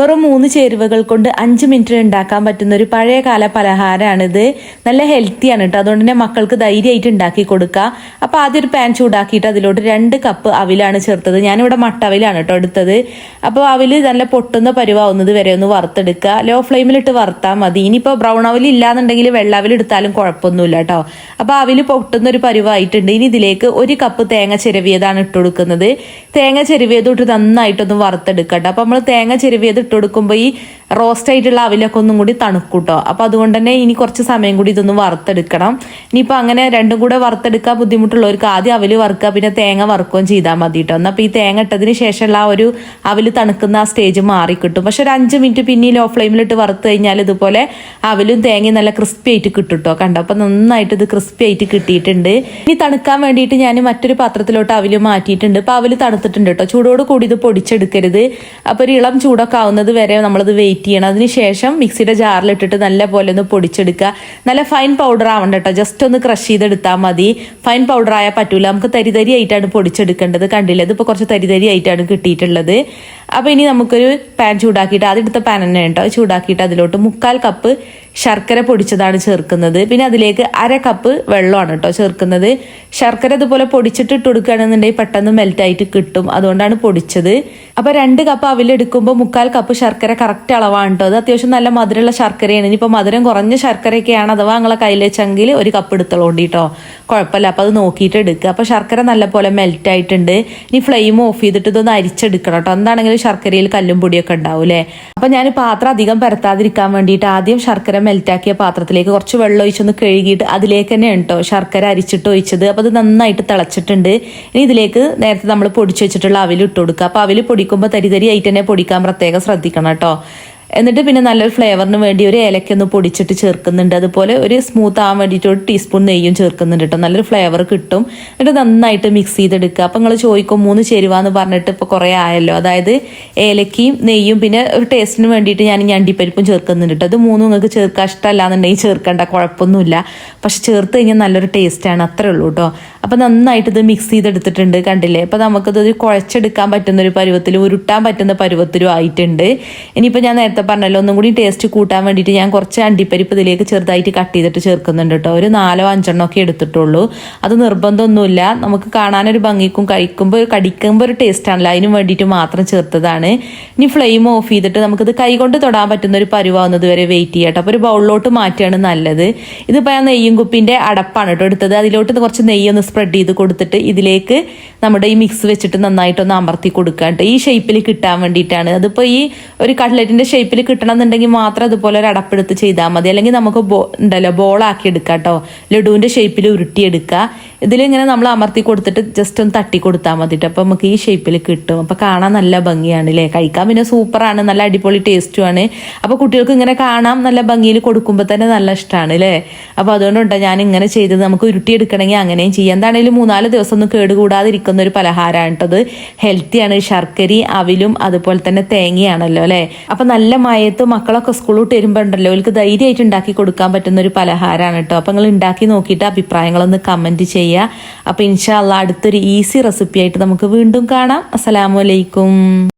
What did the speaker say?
വെറും മൂന്ന് ചേരുവകൾ കൊണ്ട് അഞ്ച് മിനിറ്റിൽ ഉണ്ടാക്കാൻ പറ്റുന്ന ഒരു പഴയ കാല പലഹാരമാണിത്. നല്ല ഹെൽത്തിയാണ് കേട്ടോ അതുകൊണ്ട് തന്നെ മക്കൾക്ക് ധൈര്യമായിട്ട് ഉണ്ടാക്കി കൊടുക്കുക അപ്പോൾ ആദ്യം ഒരു പാൻ ചൂടാക്കിയിട്ട് അതിലോട്ട് രണ്ട് കപ്പ് അവിലാണ് ചേർത്തത്. ഞാനിവിടെ മട്ട അവിലാണ് കേട്ടോ എടുത്തത്. അപ്പോൾ അവിൽ നല്ല പൊട്ടുന്ന പരുവാവുന്നത് വരെ ഒന്ന് വറുത്തെടുക്കുക. ലോ ഫ്ലെയിമിലിട്ട് വറുത്താൽ മതി. ഇനിയിപ്പോൾ ബ്രൗൺ അവിൽ ഇല്ലാന്നുണ്ടെങ്കിൽ വെള്ള അവൽ എടുത്താലും കുഴപ്പമൊന്നുമില്ല കേട്ടോ അപ്പോൾ അവിൽ പൊട്ടുന്ന ഒരു പരുവായിട്ടുണ്ട്. ഇനി ഇതിലേക്ക് ഒരു കപ്പ് തേങ്ങ ചിരവിയതാണ് ഇട്ട് കൊടുക്കുന്നത്. തേങ്ങ ചിരവിയത് ഇട്ട് നന്നായിട്ടൊന്ന് വറുത്തെടുക്കുക കേട്ടോ അപ്പോൾ നമ്മൾ തേങ്ങ ചിരവിയത് ഇട്ട് കൊടുക്കുമ്പോൾ ഈ റോസ്റ്റ് ആയിട്ടുള്ള അവിലൊക്കെ ഒന്നും കൂടി തണുക്കൂട്ടോ. അപ്പോൾ അതുകൊണ്ട് തന്നെ ഇനി കുറച്ച് സമയം കൂടി ഇതൊന്ന് വറുത്തെടുക്കണം. ഇനിയിപ്പോൾ അങ്ങനെ രണ്ടും കൂടെ വറുത്തെടുക്കാൻ ബുദ്ധിമുട്ടുള്ളവർക്ക് ആദ്യം അവൽ വറുക്കുക പിന്നെ തേങ്ങ വറുക്കുകയും ചെയ്താൽ മതി കേട്ടോ എന്നാൽ അപ്പോൾ ഈ തേങ്ങ ഇട്ടതിന് ശേഷമുള്ള ആ ഒരു അവൽ തണുക്കുന്ന ആ സ്റ്റേജ് മാറി കിട്ടും. പക്ഷെ ഒരു അഞ്ച് മിനിറ്റ് പിന്നെ ലോ ഫ്ലെയിമിലിട്ട് വറുത്ത് കഴിഞ്ഞാൽ ഇതുപോലെ അവലും തേങ്ങയും നല്ല ക്രിസ്പി ആയിട്ട് കേട്ടോ കണ്ടോ? അപ്പോൾ നന്നായിട്ട് ഇത് ക്രിസ്പി ആയിട്ട് കിട്ടിയിട്ടുണ്ട്. ഇനി തണുക്കാൻ വേണ്ടിയിട്ട് ഞാൻ മറ്റൊരു പാത്രത്തിലോട്ട് അവൽ മാറ്റിയിട്ടുണ്ട്. അപ്പോൾ അവൽ തണുത്തിട്ടുണ്ട് കേട്ടോ. ചൂടോട് കൂടി ഇത് പൊടിച്ചെടുക്കരുത്. അപ്പോൾ ഒരു ഇളം ചൂടൊക്കെ ആവുന്നത് വരെ നമ്മളത് വെയിറ്റ് ചെയ്യണം അതിന് ശേഷം മിക്സിയുടെ ജാറിലിട്ടിട്ട് നല്ല പോലെ ഒന്ന് പൊടിച്ചെടുക്കുക. നല്ല ഫൈൻ പൗഡർ ആവണ്ട കേട്ടോ ജസ്റ്റ് ഒന്ന് ക്രഷ് ചെയ്തെടുത്താൽ മതി. ഫൈൻ പൗഡർ ആയാൽ പറ്റൂല. നമുക്ക് തരി തരി ആയിട്ടാണ് പൊടിച്ചെടുക്കേണ്ടത്. കണ്ടില്ല? ഇതിപ്പോൾ കുറച്ച് തരി തരി ആയിട്ടാണ് കിട്ടിയിട്ടുള്ളത്. അപ്പോൾ ഇനി നമുക്കൊരു പാൻ ചൂടാക്കിയിട്ട് ആദ്യത്തെ പാൻ തന്നെ കേട്ടോ ചൂടാക്കിയിട്ട് അതിലോട്ട് മുക്കാൽ കപ്പ് ശർക്കര പൊടിച്ചതാണ് ചേർക്കുന്നത്. പിന്നെ അതിലേക്ക് അര കപ്പ് വെള്ളമാണ് കേട്ടോ ചേർക്കുന്നത്. ശർക്കര ഇതുപോലെ പൊടിച്ചിട്ട് ഇട്ട് കൊടുക്കുകയാണെന്നുണ്ടെങ്കിൽ പെട്ടെന്ന് മെൽറ്റായിട്ട് കിട്ടും. അതുകൊണ്ടാണ് പൊടിച്ചത്. അപ്പോൾ രണ്ട് കപ്പ് അവിലെടുക്കുമ്പോൾ മുക്കാൽ കപ്പ് ശർക്കര കറക്റ്റ് അളവാണ് കേട്ടോ അത് അത്യാവശ്യം നല്ല മധുരമുള്ള ശർക്കരയാണ്. ഇനിയിപ്പോൾ മധുരം കുറഞ്ഞ ശർക്കരയൊക്കെയാണ് അഥവാ നിങ്ങളെ കയ്യിൽ വെച്ചെങ്കിൽ ഒരു കപ്പ് എടുത്തോളൂണ്ടി കേട്ടോ കുഴപ്പമില്ല. അപ്പോൾ അത് നോക്കിയിട്ട് എടുക്കുക. അപ്പോൾ ശർക്കര നല്ല പോലെ മെൽറ്റ് ആയിട്ടുണ്ട്. ഇനി ഫ്ലെയിം ഓഫ് ചെയ്തിട്ട് ഇതൊന്ന് അരിച്ചെടുക്കണം കേട്ടോ എന്താണെങ്കിലും ശർക്കരയിൽ കല്ലും പൊടിയൊക്കെ ഉണ്ടാവും അല്ലേ അപ്പോൾ ഞാൻ പാത്രം അധികം പരത്താതിരിക്കാൻ വേണ്ടിയിട്ട് ആദ്യം ശർക്കര മെൽറ്റാക്കിയ പാത്രത്തിലേക്ക് കുറച്ച് വെള്ളം ഒഴിച്ചൊന്ന് കഴുകിയിട്ട് അതിലേക്ക് തന്നെ കേട്ടോ ശർക്കര അരിച്ചിട്ട് ഒഴിച്ചത്. അപ്പോൾ അത് നന്നായിട്ട് തിളച്ചിട്ടുണ്ട്. ഇനി ഇതിലേക്ക് നേരത്തെ നമ്മൾ പൊടിച്ചു വെച്ചിട്ടുള്ള അവിൽ ഇട്ട് കൊടുക്കുക. അപ്പോൾ അവിൽ പൊടിക്കുമ്പോൾ തരി തരി ആയിട്ട് തന്നെ പൊടിക്കാൻ പ്രത്യേകം ശ്രദ്ധിക്കണം കേട്ടോ എന്നിട്ട് പിന്നെ നല്ലൊരു ഫ്ലേവറിന് വേണ്ടി ഒരു ഏലക്കൊന്ന് പൊടിച്ചിട്ട് ചേർക്കുന്നുണ്ട്. അതുപോലെ ഒരു സ്മൂത്ത് ആവാൻ വേണ്ടിയിട്ട് ഒരു ടീസ്പൂൺ നെയ്യും ചേർക്കുന്നുണ്ട് കേട്ടോ നല്ലൊരു ഫ്ലേവർ കിട്ടും. എന്നിട്ട് നന്നായിട്ട് മിക്സ് ചെയ്തെടുക്കുക. അപ്പം നിങ്ങൾ ചോദിക്കും മൂന്ന് ചേരുവാന്ന് പറഞ്ഞിട്ട് ഇപ്പോൾ കുറേ ആയല്ലോ? അതായത് ഏലക്കയും നെയ്യും പിന്നെ ഒരു ടേസ്റ്റിന് വേണ്ടിയിട്ട് ഞാൻ ഞണ്ടിപ്പരിപ്പും ചേർക്കുന്നുണ്ട് കേട്ടോ അത് മൂന്നും നിങ്ങൾക്ക് ചേർക്കാൻ ഇഷ്ടമല്ലാന്നുണ്ടെങ്കിൽ ചേർക്കേണ്ട. കുഴപ്പമൊന്നുമില്ല. പക്ഷെ ചേർത്ത് കഴിഞ്ഞാൽ നല്ലൊരു ടേസ്റ്റാണ് അത്രേ ഉള്ളൂ കേട്ടോ അപ്പം നന്നായിട്ട് ഇത് മിക്സ് ചെയ്തെടുത്തിട്ടുണ്ട് കണ്ടില്ലേ? അപ്പം നമുക്കിത് കുഴച്ചെടുക്കാൻ പറ്റുന്ന ഒരു പരുവത്തിലും ഉരുട്ടാൻ പറ്റുന്ന പരുവത്തിലും ആയിട്ടുണ്ട്. ഇനിയിപ്പോൾ ഞാൻ നേരത്തെ പറഞ്ഞല്ലോ ഒന്നും കൂടി ടേസ്റ്റ് കൂട്ടാൻ വേണ്ടിയിട്ട് ഞാൻ കുറച്ച് അണ്ടിപ്പരിപ്പ് ഇതിലേക്ക് ചെറുതായിട്ട് കട്ട് ചെയ്തിട്ട് ചേർക്കുന്നുണ്ട് കേട്ടോ ഒരു നാലോ അഞ്ചെണ്ണോ ഒക്കെ എടുത്തിട്ടുള്ളൂ. അത് നിർബന്ധമൊന്നുമില്ല. നമുക്ക് കാണാനൊരു ഭംഗിക്കും കഴിക്കുമ്പോൾ കടിക്കുമ്പോൾ ഒരു ടേസ്റ്റ് ആണല്ലോ. അതിന് വേണ്ടിയിട്ട് മാത്രം ചേർത്തതാണ്. ഇനി ഫ്ലെയിം ഓഫ് ചെയ്തിട്ട് നമുക്കിത് കൈകൊണ്ട് തൊടാൻ പറ്റുന്ന ഒരു പരുവാകുന്നത് വരെ വെയിറ്റ് ചെയ്യാം അപ്പോൾ ഒരു ബൗളിലോട്ട് മാറ്റുകയാണ് നല്ലത്. ഇതിപ്പോൾ ഞാൻ നെയ്യും കുപ്പിന്റെ അടപ്പാണ് കേട്ടോ എടുത്തത്. അതിലോട്ട് കുറച്ച് നെയ്യൊന്ന് സ്പ്രെഡ് ചെയ്ത് കൊടുത്തിട്ട് ഇതിലേക്ക് നമ്മുടെ ഈ മിക്സ് വെച്ചിട്ട് നന്നായിട്ടൊന്ന് അമർത്തി കൊടുക്കുക കേട്ടോ. ഈ ഷേപ്പിൽ കിട്ടാൻ വേണ്ടിയിട്ടാണ്. അതിപ്പോൾ ഈ ഒരു കട്ട്ലറ്റിന്റെ ഷേപ്പിൽ കിട്ടണം എന്നുണ്ടെങ്കിൽ മാത്രം അതുപോലെ ഒരു അടപ്പെടുത്ത് ചെയ്താൽ മതി. അല്ലെങ്കിൽ നമുക്ക് ബോ ഉണ്ടല്ലോ ബോളാക്കി എടുക്കാം കേട്ടോ. ലഡുവിന്റെ ഷേപ്പിൽ ഉരുട്ടിയെടുക്കുക. ഇതിലിങ്ങനെ നമ്മൾ അമർത്തി കൊടുത്തിട്ട് ജസ്റ്റ് ഒന്ന് തട്ടി കൊടുത്താൽ മതി കേട്ടോ. അപ്പോൾ നമുക്ക് ഈ ഷേപ്പിൽ കിട്ടും. അപ്പോൾ കാണാൻ നല്ല ഭംഗിയാണ് അല്ലേ കഴിക്കാൻ പിന്നെ സൂപ്പറാണ് നല്ല അടിപൊളി ടേസ്റ്റുമാണ് അപ്പോൾ കുട്ടികൾക്ക് ഇങ്ങനെ കാണാം നല്ല ഭംഗിയിൽ കൊടുക്കുമ്പോൾ തന്നെ നല്ല ഇഷ്ടമാണ് അല്ലേ അപ്പോൾ അതുകൊണ്ടുണ്ടോ ഞാൻ ഇങ്ങനെ ചെയ്തത്. നമുക്ക് ഉരുട്ടിയെടുക്കണമെങ്കിൽ അങ്ങനെയും ചെയ്യാം. എന്താണെങ്കിലും മൂന്നാൽ ദിവസം ഒന്നും കേടുകൂടാതിരിക്കുന്ന ഒരു പലഹാരമാണ് കേട്ടത് ഹെൽത്തിയാണ് ശർക്കരി അവിലും അതുപോലെ തന്നെ തേങ്ങയാണല്ലോ അല്ലേ? അപ്പൊ നല്ല മയത്ത് മക്കളൊക്കെ സ്കൂളിൽ വിട്ട് വരുമ്പോൾ ഉണ്ടല്ലോ അവർക്ക് ധൈര്യമായിട്ട് ഉണ്ടാക്കി കൊടുക്കാൻ പറ്റുന്ന ഒരു പലഹാരമാണ് കേട്ടോ അപ്പൊ നിങ്ങൾ ഉണ്ടാക്കി നോക്കിയിട്ട് അഭിപ്രായങ്ങളൊന്ന് കമന്റ് ചെയ്യുക. അപ്പൊ ഇൻഷാല്ല അടുത്തൊരു ഈസി റെസിപ്പി ആയിട്ട് നമുക്ക് വീണ്ടും കാണാം. അസ്സലാമു അലൈക്കും.